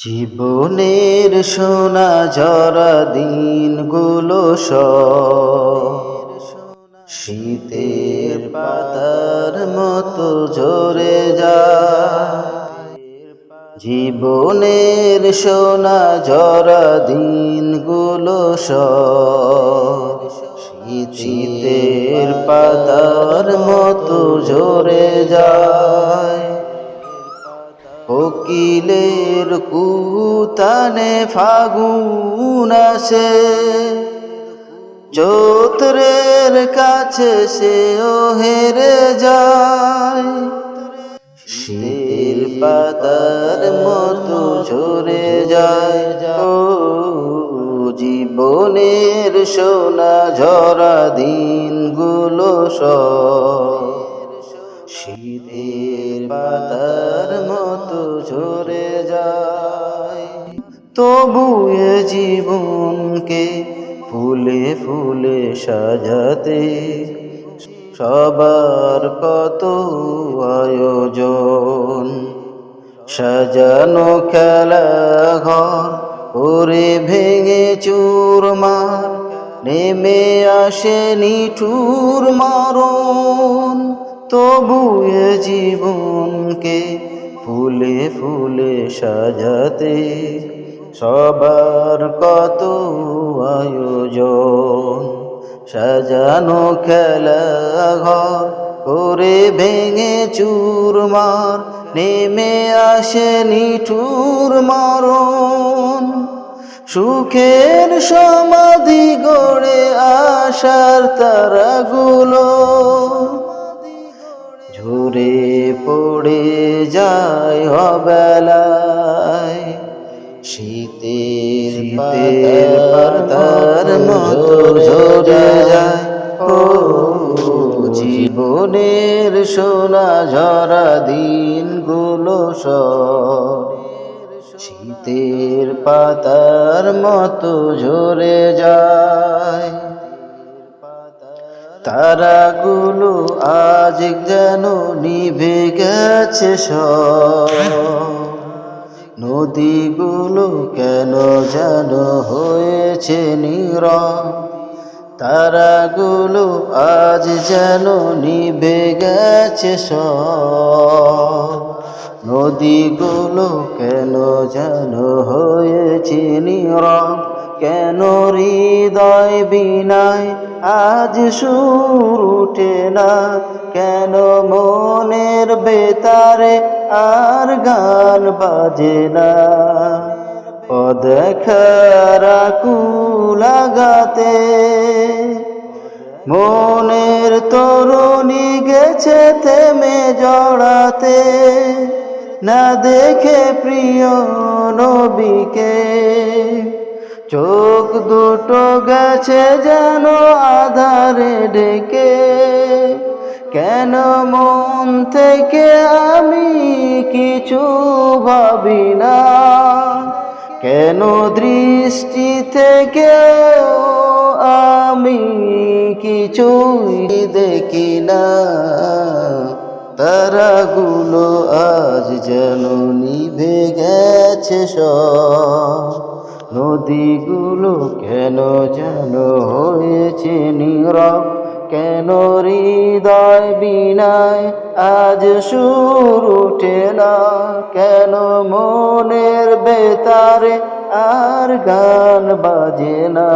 জীবনের সোনা ঝরা দিনগুলো শীতের পাতার মতো ঝরে যায়। জীবনের সোনা ঝরা দিনগুলো সব। শীতের পাতার মতো ঝরে যায়। কোকিলের কুতানে ফাগুন আসে। চৌত্রের কাছে সে হেরে যায়। শীতের পাতার মতো ঝরে যায়। জীবনের সোনা ঝরা দিনগুলো সব। শীতের পাতার মতো ঝরে যায়। তবু এ জীবনকে ফুলে ফুলে সাজাতে সবার কত আয়োজন। সাজানো খেলা ঘর ওরে ভেঙে চুরমার, নেমে আসে নিঠুর মারণ। তবু এ জীবনকে ফুলে ফুলে সাজাতে, সবার কত আয়োজন। সাজানো খেলা ঘর করে ভেঙে চুরমার, নেমে আসে নিঠুর মারণ। সুখের সমাধি গড়ে আসার তারাগুলো। ঝরে পড়ে যায় অবেলায় শীতের শীতের পাতার মতো ঝরে যায়। ও জীবনের সোনা ঝরা দিনগুলো সব শীতের পাতার মতো ঝরে যায়। তারাগুলো আজ যেন নিভে গেছে নদীগুলো কেন যেন হয়েছে নীরব তারাগুলো আজ যেন নিভে গেছে নদীগুলো কেন যেন হয়েছে নীরব কেন হৃদয় বিনায় আজ সুর উঠে না? কেন মনের বেতারে আর গান বাজে না? অদেখারা কুলাগাতে মনের তরুণী গেছে থেমে জড়াতে, না দেখে প্রিয় নবীকে। চোখ দুটো গেছে যেন আধারে ডেকে। কেন মন থেকে আমি কিছু ভাবি না? কেন দৃষ্টি থেকে আমি কিছুই দেখি না? তারাগুলো আজ যেন নিভে গেছে সব। নদীগুলো কেন যেন হয়েছে নীরব? কেন হৃদয় বিনায় আজ সুর উঠে না? কেন মনের বেতারে আর গান বাজে না?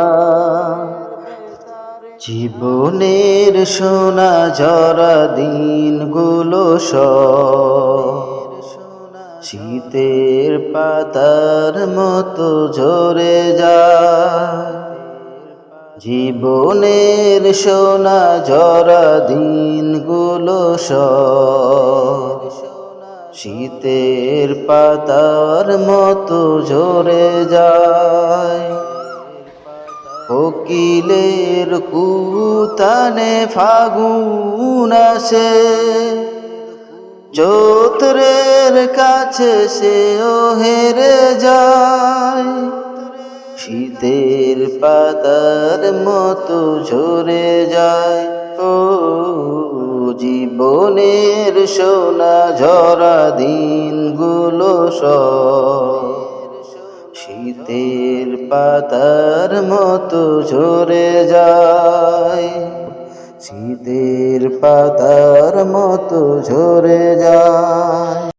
জীবনের সোনা ঝরা দিনগুলো সব শীতের পাতার মতো ঝরে যায়। জীবনের সোনা ঝরা দিনগুলো শীতের পাতার মতো ঝরে যায়। কোকিলের কুতানে ফাগুন আসে। চৌত্রের কাছে সে ও হেরে যায়। শীতের পাতার মতো ঝরে যায়। ও জীবনের সোনা ঝরা দিনগুলো সব। শীতের পাতার মতো ঝরে যায়। শীতের পাতার মতো ঝরে যায়।